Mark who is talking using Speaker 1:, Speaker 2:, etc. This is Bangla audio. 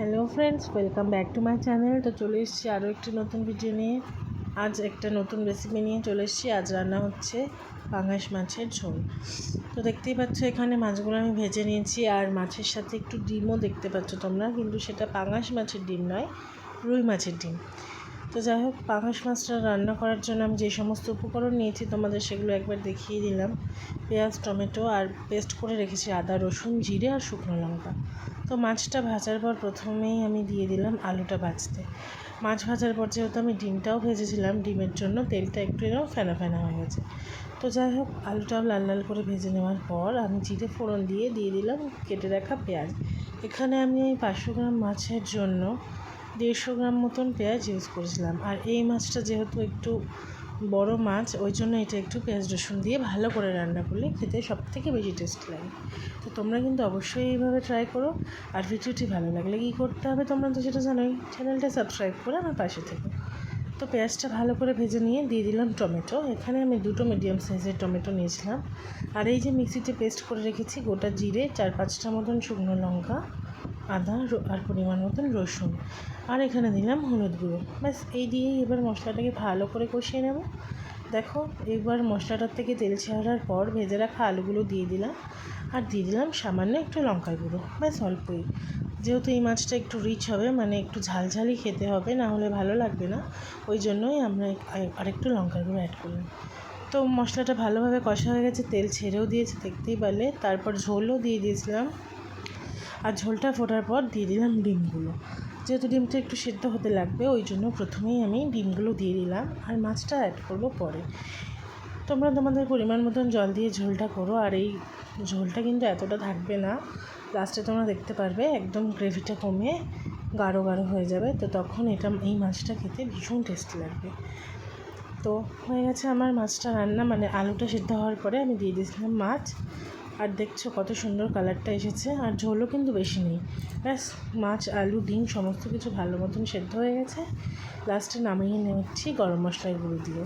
Speaker 1: Hello friends welcome back to my channel তো চলে এসেছি আরও একটি নতুন ভিডিও নিয়ে। আজ একটা নতুন রেসিপি নিয়ে চলে এসেছি। আজ রান্না হচ্ছে পাঙাশ মাছের ঝোল। তো দেখতেই পাচ্ছ, এখানে মাছগুলো আমি ভেজে নিয়েছি আর মাছের সাথে একটু ডিমও দেখতে পাচ্ছ তোমরা। কিন্তু সেটা পাঙাশ মাছের ডিম নয়, রুই মাছের ডিম। তো যাই হোক, পাঙাশ মাছটা রান্না করার জন্য আমি যে সমস্ত উপকরণ নিয়েছি তোমাদের সেগুলো একবার দেখিয়ে দিলাম। পেঁয়াজ, টমেটো আর পেস্ট করে রেখেছি আদা, রসুন, জিরে আর শুকনো লঙ্কা। তো মাছটা ভাজার পর প্রথমেই আমি দিয়ে দিলাম আলুটা ভাজতে। মাছ ভাজার পর যেহেতু আমি ডিমটাও ভেজেছিলাম, ডিমের জন্য তেলটা একটু এরকম ফেনা ফেনা হয়ে গেছে। তো যাই হোক, আলুটাও লাল লাল করে ভেজে নেওয়ার পর আমি জিরে ফোড়ন দিয়ে দিয়ে দিলাম কেটে রাখা পেঁয়াজ। এখানে আমি পাঁচশো গ্রাম মাছের জন্য দেড়শো গ্রাম মতন পেঁয়াজ ইউজ করেছিলাম। আর এই মাছটা যেহেতু একটু বড় মাছ, ওই জন্য এটা একটু পেঁয়াজ রসুন দিয়ে ভালো করে রান্না করলে খেতে সব থেকে বেশি টেস্ট লাগে। তো তোমরা কিন্তু অবশ্যই এইভাবে ট্রাই করো। আর ভিডিওটি ভালো লাগলে কী করতে হবে তোমরা তো সেটা জানোই। চ্যানেলটা সাবস্ক্রাইব করে আমার পাশে থেকো। তো পেঁয়াজটা ভালো করে ভেজে নিয়ে দিয়ে দিলাম টমেটো। এখানে আমি দুটো মিডিয়াম সাইজের টমেটো নিয়েছিলাম। আর এই যে মিক্সিতে পেস্ট করে রেখেছি গোটা জিরে, চার পাঁচটা মতন শুকনো লঙ্কা। আদা আর পরিমাণ মতন রসুন। আর এখানে দিলাম হলুদ গুঁড়ো। ব্যাস, এই দিয়েই এবার মশলাটাকে ভালো করে কষিয়ে নেব। দেখো এবার মশলাটার থেকে তেল ছাড়ার পর ভেজে রাখা আলুগুলো দিয়ে দিলাম। আর দিয়ে দিলাম সামান্য একটু লঙ্কার গুঁড়ো। ব্যাস, অল্পই। যেহেতু এই মাছটা একটু রিচ হবে মানে একটু ঝালঝালি খেতে হবে, না হলে ভালো লাগবে না। ওই জন্যই আমরা আরেকটু লঙ্কার গুঁড়ো অ্যাড করলাম। তো মশলাটা ভালোভাবে কষা হয়ে গেছে, তেল ছেড়েও দিয়েছে, দেখতেই পারলে। তারপর ঝোলও দিয়ে দিয়েছিলাম। আর ঝোলটা ফোটার পর দিয়ে দিলাম ডিমগুলো। যেহেতু ডিমটা একটু সেদ্ধ হতে লাগবে, ওই জন্য প্রথমেই আমি ডিমগুলো দিয়ে দিলাম আর মাছটা অ্যাড করব পরে। তোমরা তোমাদের পরিমাণ মতন জল দিয়ে ঝোলটা করো আর এই ঝোলটা কিন্তু এতটা থাকবে না। লাস্টে তোমরা দেখতে পারবে, একদম গ্রেভিটা কমে গাঢ় গাঢ় হয়ে যাবে, তো তখন এটা, এই মাছটা খেতে ভীষণ টেস্টি লাগবে। তো হয়ে গেছে আমার মাছটা রান্না মানে আলুটা সিদ্ধ হওয়ার পরে আমি দিয়ে দিয়েছিলাম মাছ। আর দেখছ কত সুন্দর কালারটা এসেছে, আর ঝোলও কিন্তু বেশি নেই। ব্যাস, মাছ, আলু, ডিম, সমস্ত কিছু ভালো মতন সেদ্ধ হয়ে গেছে। লাস্টে নামিয়ে নিচ্ছি গরম মশলার গুঁড়ো দিয়ে।